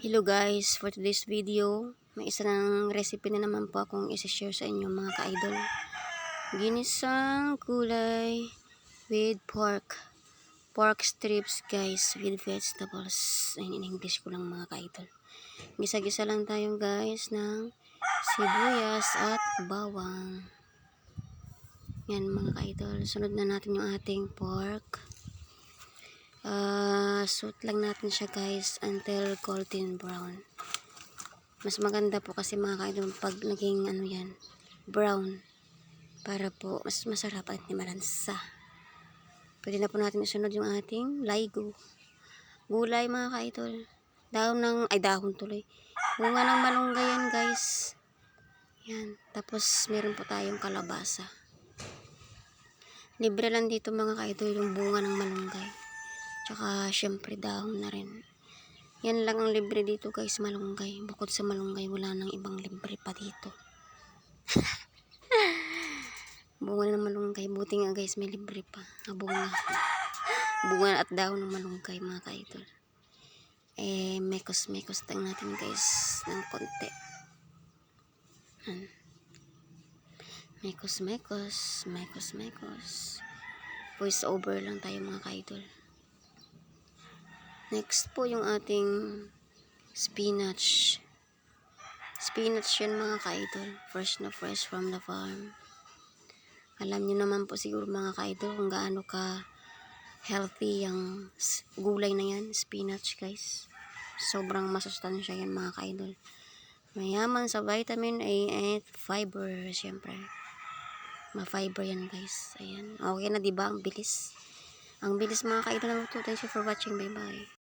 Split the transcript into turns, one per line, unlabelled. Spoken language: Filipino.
Hello guys, for today's video, may isa ng recipe na naman po akong isi-share sa inyo mga ka-idol. Ginisang kulay with pork. Pork strips guys with vegetables. Ayun, in English ko lang mga ka-idol. Gisa-gisa lang tayo guys ng sibuyas at bawang. Yan mga ka-idol. Sunod na natin yung ating pork. Ah, suit lang natin siya guys until golden brown. Mas maganda po kasi mga kaidol pag naging ano yan, brown. Para po mas masarap at hindi malansa. Pwede na po natin isunod yung ating laigo. Gulay mga kaidol. Dahon ng, ay dahon tuloy. Bunga ng malunggay yan guys. Yan. Tapos meron po tayong kalabasa. Libre lang dito mga kaidol yung bunga ng malunggay. Tsaka, syempre, dahon na rin. Yan lang ang libre dito, guys, malunggay. Bukod sa malunggay, wala nang ibang libre pa dito. bunga ng malunggay. Buti nga, guys, may libre pa. Ah, bunga. bunga at dahon ng malunggay, mga kaidol. Eh, mekos-mekos lang natin, guys, ng konti. Yan. Mekos-mekos, mekos-mekos. Voice over lang tayo, mga kaidol. Next po yung ating spinach. Spinach yan mga kaidol. Fresh na fresh from the farm. Alam nyo naman po siguro mga kaidol kung gaano ka healthy yung gulay na yan. Spinach guys. Sobrang masustansya yan mga kaidol. Mayaman sa vitamin A at fiber syempre. Ma-fiber yan guys. Ayan. Okay na diba? Ang bilis. Ang bilis mga kaidol luto. Thanks for watching. Bye bye.